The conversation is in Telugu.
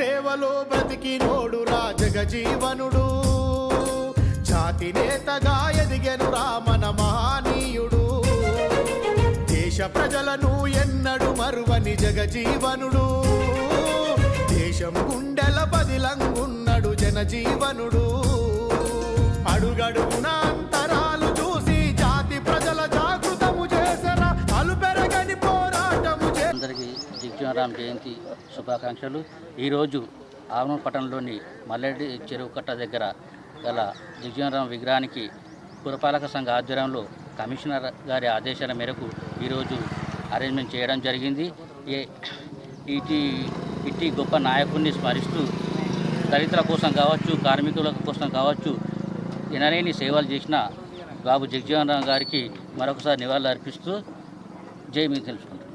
సేవలో బ్రతికినోడు రాజగ జీవనుడు జాతి నేతగా ఎదిగెను రామన మహానీయుడు. దేశ ప్రజలను ఎన్నడు మరువని జగజీవనుడు. దేశం గుండెల బదిలంగున్నడు జనజీవనుడు. దిగ్జీవనరామ్ జయంతి శుభాకాంక్షలు. ఈరోజు ఆవనూరు పట్టణంలోని మల్లెడ్డి చెరువు కట్ట దగ్గర గల దిగ్జీవనరామ్ విగ్రహానికి పురపాలక సంఘ ఆధ్వర్యంలో కమిషనర్ గారి ఆదేశాల మేరకు ఈరోజు అరేంజ్మెంట్ చేయడం జరిగింది. ఏ ఇటీ ఇటీ గొప్ప నాయకుడిని స్మరిస్తూ దళితుల కోసం కావచ్చు కార్మికుల కోసం కావచ్చు ఎనలేని సేవలు చేసిన బాబు జగజీవన్ రామ్ గారికి మరొకసారి నివాళులు అర్పిస్తూ జై మీ తెలుసుకుంటాం